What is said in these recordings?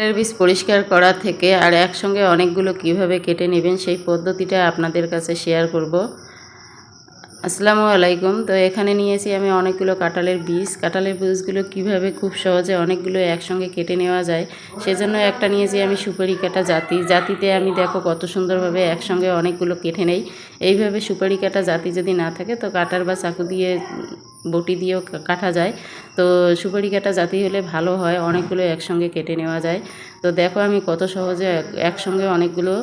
এর বীজ পরিষ্কার করা থেকে আর একসঙ্গে অনেকগুলো কীভাবে কেটে নেবেন সেই পদ্ধতিটা আপনাদের কাছে শেয়ার করব। আসসালামু আলাইকুম। তো এখানে নিয়েছি আমি অনেকগুলো কাঁঠালের বীজ। কাঁঠালের বীজগুলো কীভাবে খুব সহজে অনেকগুলো একসঙ্গে কেটে নেওয়া যায় সেজন্য একটা নিয়েছি আমি সুপারি কাটা জাতি। জাতিতে আমি দেখো কত সুন্দরভাবে একসঙ্গে অনেকগুলো কেটে নেই। এইভাবে সুপারি কাটা জাতি যদি না থাকে তো কাটার বা চাকু দিয়ে বটি দিয়েও কাটা যায়। তো সুপারি কাটা জাতি হলে ভালো হয়, অনেকগুলো একসঙ্গে কেটে নেওয়া যায়। তো দেখো আমি কত সহজে একসঙ্গে অনেকগুলো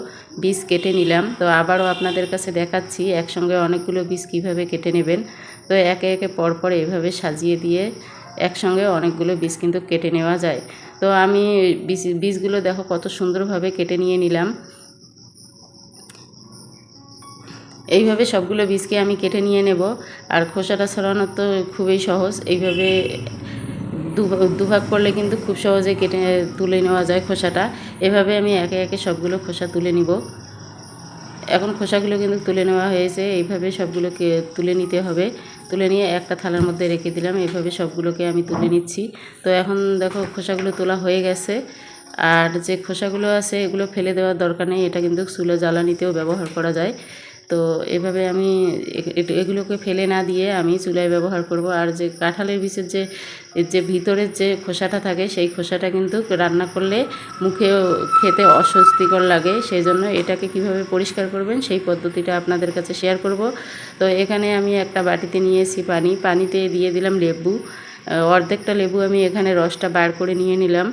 বীজ কেটে নিলাম। তো আবারও আপনাদের কাছে দেখাচ্ছি একসঙ্গে অনেকগুলো বীজ কীভাবে কেটে নেবেন। তো একে একে পরপর এভাবে সাজিয়ে দিয়ে একসঙ্গে অনেকগুলো বীজ কিন্তু কেটে নেওয়া যায়। তো আমি বীজ বীজগুলো দেখো কত সুন্দরভাবে কেটে নিয়ে নিলাম। এইভাবে সবগুলো বীজকে আমি কেটে নিয়ে নেব। আর খোসাটা ছড়ানো তো খুবই সহজ। এইভাবে দুভাগ করলে কিন্তু খুব সহজে কেটে তুলে নেওয়া যায় খোসাটা। এভাবে আমি একে একে সবগুলো খোসা তুলে নিব। এখন খোসাগুলো কিন্তু তুলে নেওয়া হয়েছে। এইভাবে সবগুলোকে তুলে নিতে হবে। তুলে নিয়ে একটা থালার মধ্যে রেখে দিলাম। এইভাবে সবগুলোকে আমি তুলে নিচ্ছি। তো এখন দেখো খোসাগুলো তোলা হয়ে গেছে। আর যে খোসাগুলো আছে এগুলো ফেলে দেওয়ার দরকার নেই। এটা কিন্তু চুলো জ্বালানিতেও ব্যবহার করা যায়। তো এভাবে আমি এগুলোকে ফেলে না দিয়ে আমি চুলায় ব্যবহার করব। আর যে কাঁঠালের বীজের যে যে ভিতরের যে খোসাটা থাকে, সেই খোসাটা কিন্তু রান্না করলে মুখে খেতে অস্বস্তিকর লাগে। সেই জন্য এটাকে কীভাবে পরিষ্কার করবেন, সেই পদ্ধতিটা আপনাদের কাছে শেয়ার করব। তো এখানে আমি একটা বাটিতে নিয়েছি পানি। পানিতে দিয়ে দিলাম লেবু। অর্ধেকটা লেবু আমি এখানে রসটা বার করে নিয়ে নিলাম।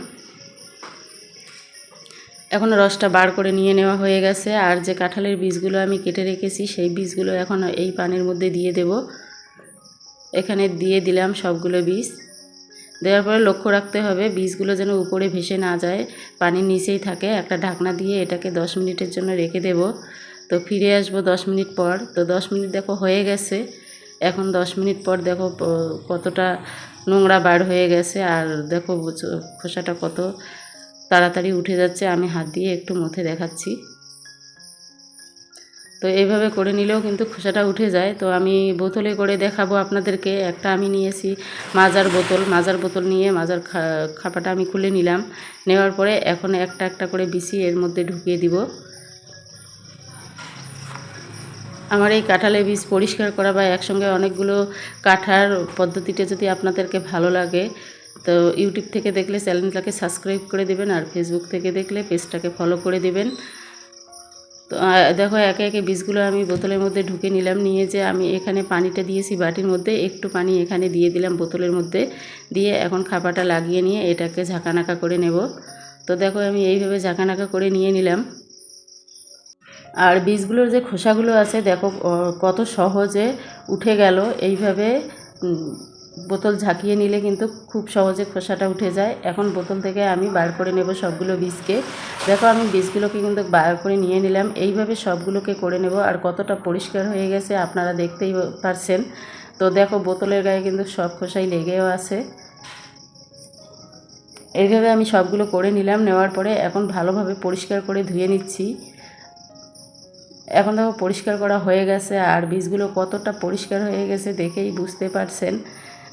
এখন রসটা বার করে নিয়ে নেওয়া হয়ে গেছে। আর যে কাঁঠালের বীজগুলো আমি কেটে রেখেছি, সেই বীজগুলো এখন এই পানির মধ্যে দিয়ে দেব। এখানে দিয়ে দিলাম সবগুলো বীজ। দেওয়ার পরে লক্ষ্য রাখতে হবে, বীজগুলো যেন উপরে ভেসে না যায়, পানির নিচেই থাকে। একটা ঢাকনা দিয়ে এটাকে দশ মিনিটের জন্য রেখে দেব। তো ফিরে আসব দশ মিনিট পর। তো দশ মিনিট দেখো হয়ে গেছে। এখন দশ মিনিট পর দেখো কতটা নোংরা বার হয়ে গেছে। আর দেখো খোসাটা কত তাড়াতাড়ি উঠে যাচ্ছে, আমি হাত দিয়ে একটু মুথে দেখাচ্ছি। তো এইভাবে করে নিলেও কিন্তু খোসাটা উঠে যায়। তো আমি বোতলে করে দেখাবো আপনাদেরকে। একটা আমি নিয়েছি মাজার বোতল। মাজার বোতল নিয়ে মাজার খাপাটা আমি খুলে নিলাম। নেওয়ার পরে এখন একটা একটা করে বিসি এর মধ্যে ঢুকিয়ে দিব। আমার এই কাঁঠালের বীজ পরিষ্কার করা বা একসঙ্গে অনেকগুলো কাঠার পদ্ধতিটা যদি আপনাদেরকে ভালো লাগে তো ইউটিউব থেকে দেখলে চ্যানেলটাকে সাবস্ক্রাইব করে দেবেন আর ফেসবুক থেকে দেখলে পেজটাকে ফলো করে দেবেন। তো দেখো একে একে বীজগুলো আমি বোতলের মধ্যে ঢুকে নিলাম, নিয়ে যে আমি এখানে পানিটা দিয়েছি বাটির মধ্যে, একটু পানি এখানে দিয়ে দিলাম বোতলের মধ্যে, দিয়ে এখন খাপাটা লাগিয়ে নিয়ে এটাকে ঝাঁকানাকা করে নেব। তো দেখো আমি এইভাবে ঝাঁকানাকা করে নিয়ে নিলাম। আর বীজগুলোর যে খোসাগুলো আছে, দেখো কত সহজে উঠে গেল। এইভাবে বোতল ঝাঁকিয়ে নিলে কিন্তু খুব সহজে খোসাটা উঠে যায়। এখন বোতল থেকে আমি বার করে নেব সবগুলো বীজকে দেখো, আমি বীজগুলোকে কিন্তু বার করে নিয়ে নিলাম। এইভাবে সবগুলোকে করে নেব। আর কতটা পরিষ্কার হয়ে গেছে আপনারা দেখতেই পারছেন। তো দেখো, বোতলের গায়ে কিন্তু সব খোসাই লেগেও আছে। এইভাবে আমি সবগুলো করে নিলাম। নেওয়ার পরে এখন ভালোভাবে পরিষ্কার করে ধুয়ে নিচ্ছি। এখন দেখো, পরিষ্কার করা হয়ে গেছে। আর বীজগুলো কতটা পরিষ্কার হয়ে গেছে দেখেই বুঝতে পারছেন।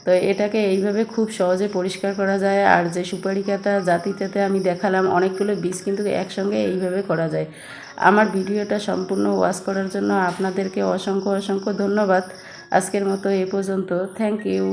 তো এটাকে এইভাবে খুব সহজে পরিষ্কার করা যায়। আর যে সুপারি কাটা জাতিটাতে আমি দেখালাম, অনেকগুলো বীজ কিন্তু একসঙ্গে এইভাবে করা যায়। আমার ভিডিওটা সম্পূর্ণ ওয়াশ করার জন্য আপনাদেরকে অসংখ্য অসংখ্য ধন্যবাদ। আজকের মতো এ পর্যন্ত। Thank you